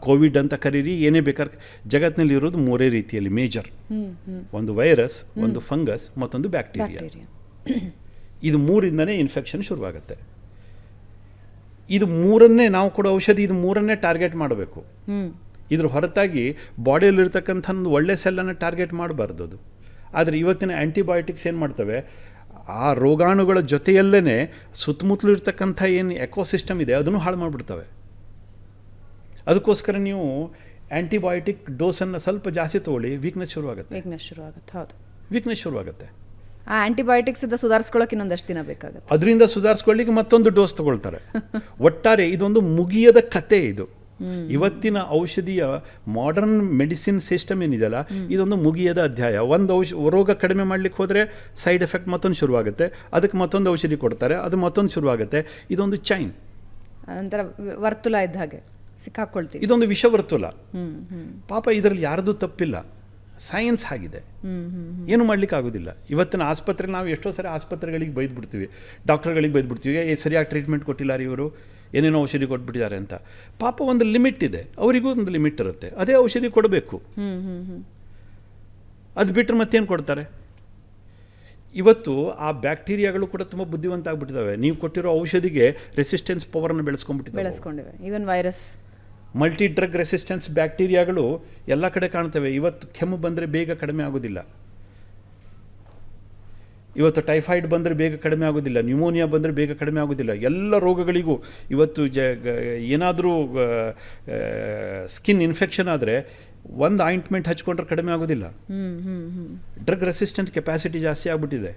Covid ಅಂತ ಕರೀರಿ ಏನೇ ಬೇಕಾದ್ರೆ ಜಗತ್ತಿನಲ್ಲಿ ಇರೋದು ಮೂರೇ ರೀತಿಯಲ್ಲಿ ಮೇಜರ್. ಒಂದು ವೈರಸ್ ಒಂದು ಫಂಗಸ್ ಮತ್ತೊಂದು ಬ್ಯಾಕ್ಟೀರಿಯಾ. ಇದು ಮೂರಿಂದನೇ ಇನ್ಫೆಕ್ಷನ್ ಶುರುವಾಗುತ್ತೆ. ಇದು ಮೂರನ್ನೇ ನಾವು ಕೊಡೋ ಔಷಧಿ ಇದು ಮೂರನ್ನೇ ಟಾರ್ಗೆಟ್ ಮಾಡಬೇಕು. ಇದ್ರ ಹೊರತಾಗಿ ಬಾಡಿಯಲ್ಲಿರ್ತಕ್ಕಂಥ ಒಂದು ಒಳ್ಳೆ ಸೆಲ್ಲನ್ನು ಟಾರ್ಗೆಟ್ ಮಾಡಬಾರ್ದು ಅದು. ಆದರೆ ಇವತ್ತಿನ ಆ್ಯಂಟಿಬಯೋಟಿಕ್ಸ್ ಏನು ಮಾಡ್ತವೆ? ಆ ರೋಗಾಣುಗಳ ಜೊತೆಯಲ್ಲೇ ಸುತ್ತಮುತ್ತಲು ಇರ್ತಕ್ಕಂಥ ಏನು ಎಕೋಸಿಸ್ಟಮ್ ಇದೆ ಅದನ್ನು ಹಾಳು ಮಾಡಿಬಿಡ್ತವೆ. ಅದಕ್ಕೋಸ್ಕರ ನೀವು ಆ್ಯಂಟಿಬಯೋಟಿಕ್ ಡೋಸನ್ನು ಸ್ವಲ್ಪ ಜಾಸ್ತಿ ತೊಗೊಳ್ಳಿ ವೀಕ್ನೆಸ್ ಶುರುವಾಗುತ್ತೆ. ವೀಕ್ನೆಸ್ ಶುರು ಆಗುತ್ತೆ ಹೌದು. ವೀಕ್ನೆಸ್ ಶುರುವಾಗುತ್ತೆ. ಆ ಆ್ಯಂಟಿಬಯೋಟಿಕ್ಸ್ ಇಂದ ಸುಧಾರಿಸ್ಕೊಳ್ಳೋಕೆ ಇನ್ನೊಂದಷ್ಟು ದಿನ ಬೇಕಾಗುತ್ತೆ. ಅದರಿಂದ ಸುಧಾರಿಸ್ಕೊಳ್ಳಿಕ್ಕೆ ಮತ್ತೊಂದು ಡೋಸ್ ತಗೊಳ್ತಾರೆ. ಒಟ್ಟಾರೆ ಇದೊಂದು ಮುಗಿಯದ ಕತೆ ಇದು. ಇವತ್ತಿನ ಔಷಧಿಯ ಮಾಡರ್ನ್ ಮೆಡಿಸಿನ್ ಸಿಸ್ಟಮ್ ಏನಿದೆಯಲ್ಲ ಇದೊಂದು ಮುಗಿಯದ ಅಧ್ಯಾಯ. ಒಂದು ಔಷ ರೋಗ ಕಡಿಮೆ ಮಾಡ್ಲಿಕ್ಕೆ ಹೋದರೆ ಸೈಡ್ ಎಫೆಕ್ಟ್ ಮತ್ತೊಂದು ಶುರುವಾಗುತ್ತೆ. ಅದಕ್ಕೆ ಮತ್ತೊಂದು ಔಷಧಿ ಕೊಡ್ತಾರೆ ಅದು ಮತ್ತೊಂದು ಶುರುವಾಗುತ್ತೆ. ಇದೊಂದು ಚೈನ್ ಒಂಥರ ವರ್ತುಲ ಇದ್ದ ಹಾಗೆ. ಸಿಕ್ಕಾಕೊಳ್ತೀವಿ. ಇದೊಂದು ವಿಷವರ್ತುಲ ಪಾಪ ಇದರಲ್ಲಿ ಯಾರ್ದು ತಪ್ಪಿಲ್ಲ. ಸೈನ್ಸ್ ಆಗಿದೆ. ಏನು ಮಾಡ್ಲಿಕ್ಕೆ ಆಗೋದಿಲ್ಲ ಇವತ್ತಿನ ಆಸ್ಪತ್ರೆ ನಾವು ಎಷ್ಟೋ ಸರಿ ಆಸ್ಪತ್ರೆಗಳಿಗೆ ಬೈದು ಬಿಡ್ತೀವಿ ಡಾಕ್ಟರ್ಗಳಿಗೆ ಬೈದು ಬಿಡ್ತೀವಿ ಏ ಸರಿಯಾಗಿ ಟ್ರೀಟ್ಮೆಂಟ್ ಕೊಟ್ಟಿಲ್ಲ ರೀ ಇವರು? ಏನೇನೋ ಔಷಧಿ ಕೊಟ್ಬಿಟ್ಟಿದ್ದಾರೆ ಅಂತ. ಪಾಪ ಒಂದು ಲಿಮಿಟ್ ಇದೆ. ಅವರಿಗೂ ಒಂದು ಲಿಮಿಟ್ ಇರುತ್ತೆ. ಅದೇ ಔಷಧಿ ಕೊಡಬೇಕು. ಅದು ಬಿಟ್ಟರೆ ಮತ್ತೇನು ಕೊಡ್ತಾರೆ? ಇವತ್ತು ಆ ಬ್ಯಾಕ್ಟೀರಿಯಾಗಳು ಕೂಡ ತುಂಬ ಬುದ್ಧಿವಂತ ಆಗ್ಬಿಟ್ಟಿದ್ದಾವೆ ನೀವು ಕೊಟ್ಟಿರೋ ಔಷಧಿಗೆ ರೆಸಿಸ್ಟೆನ್ಸ್ ಪವರ್ನ ಬೆಳೆಸ್ಕೊಂಡ್ಬಿಟ್ಟಿದ್ದಾವೆ ಬೆಳೆಸ್ಕೊಂಡಿವೆ. Even virus multi drug resistance ಬ್ಯಾಕ್ಟೀರಿಯಾಗಳು ಎಲ್ಲ ಕಡೆ ಕಾಣ್ತವೆ. ಇವತ್ತು ಕೆಮ್ಮು ಬಂದರೆ ಬೇಗ ಕಡಿಮೆ ಆಗೋದಿಲ್ಲ. ಇವತ್ತು ಟೈಫಾಯ್ಡ್ ಬಂದರೆ ಬೇಗ ಕಡಿಮೆ ಆಗೋದಿಲ್ಲ. ನ್ಯೂಮೋನಿಯಾ ಬಂದರೆ ಬೇಗ ಕಡಿಮೆ ಆಗೋದಿಲ್ಲ. ಎಲ್ಲ ರೋಗಗಳಿಗೂ ಇವತ್ತು ಜ ಏನಾದರೂ ಸ್ಕಿನ್ ಇನ್ಫೆಕ್ಷನ್ ಆದರೆ ಒಂದು ಆಯಿಂಟ್ಮೆಂಟ್ ಹಚ್ಕೊಂಡ್ರೆ ಕಡಿಮೆ ಆಗೋದಿಲ್ಲ. ಡ್ರಗ್ ರೆಸಿಸ್ಟೆಂಟ್ ಕೆಪಾಸಿಟಿ ಜಾಸ್ತಿ ಆಗಿಬಿಟ್ಟಿದೆ.